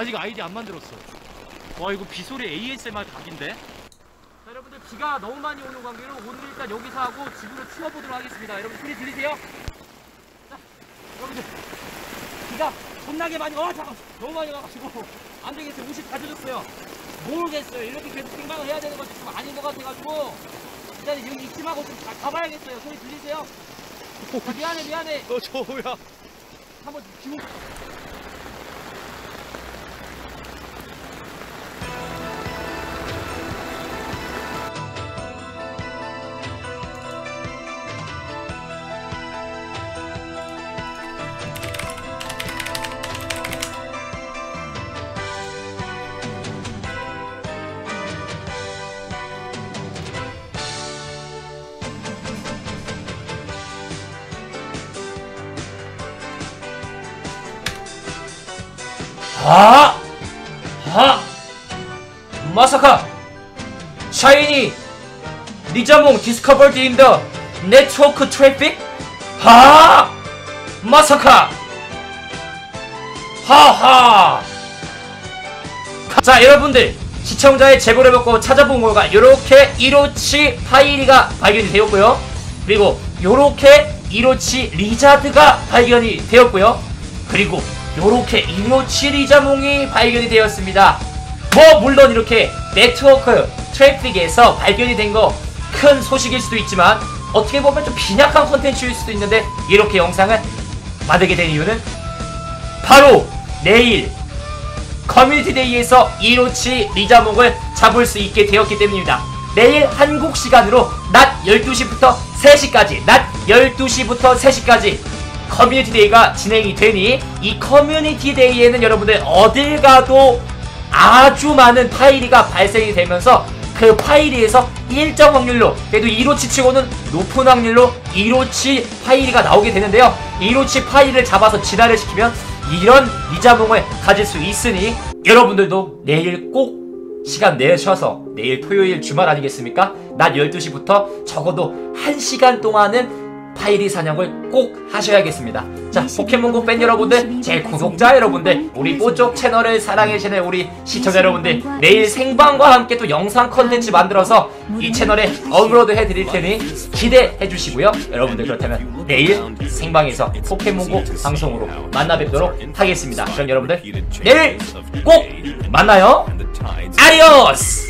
아직 아이디 안 만들었어. 와 이거 비소리 ASMR 각인데? 자 여러분들 비가 너무 많이 오는 관계로 오늘 일단 여기서 하고 집으로 치워보도록 하겠습니다. 여러분 소리 들리세요? 자 여러분들 비가 겁나게 많이 와 잠깐 너무 많이 와가지고 안 되겠어요. 옷이 다 젖었어요. 모르겠어요. 이렇게 계속 생방을 해야 되는 것이 좀 아닌 것 같아가지고 일단 여기 이쯤 하고 좀 가, 가봐야겠어요. 소리 들리세요? 자, 미안해 미안해. 너 저우야. 한번 기분 아! 아! 마사카! 샤이니! 니자몽 디스커버드 인더 네트워크 트래픽? 하! 마사카! 하하! 자 여러분들 시청자의 제보를 받고 찾아본 거가 요렇게 1호치 파이리가 발견이 되었고요 그리고 요렇게 1호치 리자드가 발견이 되었고요 그리고 요렇게 1호치 리자몽이 발견이 되었습니다 뭐 물론 이렇게 네트워크 트래픽에서 발견이 된 거 큰 소식일 수도 있지만 어떻게 보면 좀 빈약한 콘텐츠일 수도 있는데 이렇게 영상을 만들게 된 이유는 바로 내일 커뮤니티 데이에서 1호치 리자몽을 잡을 수 있게 되었기 때문입니다. 내일 한국 시간으로 낮 12시부터 3시까지, 낮 12시부터 3시까지 커뮤니티 데이가 진행이 되니 이 커뮤니티 데이에는 여러분들 어딜 가도 아주 많은 파이리가 발생이 되면서 그 파이리에서 일정 확률로 그래도 1호치 치고는 높은 확률로 1호치 파이리가 나오게 되는데요 1호치 파이리를 잡아서 진화를 시키면 이런 리자몽을 가질 수 있으니 여러분들도 내일 꼭 시간 내셔서 내일 토요일 주말 아니겠습니까? 낮 12시부터 적어도 1시간 동안은 파이리 사냥을 꼭 하셔야겠습니다. 자, 포켓몬고 팬 여러분들, 제 구독자 여러분들, 우리 뽀쪽 채널을 사랑해주시는 우리 시청자 여러분들, 내일 생방과 함께 또 영상 컨텐츠 만들어서 이 채널에 업로드 해드릴 테니 기대해 주시고요. 여러분들 그렇다면 내일 생방에서 포켓몬고 방송으로 만나 뵙도록 하겠습니다. 그럼 여러분들 내일 꼭 만나요. 아디오스!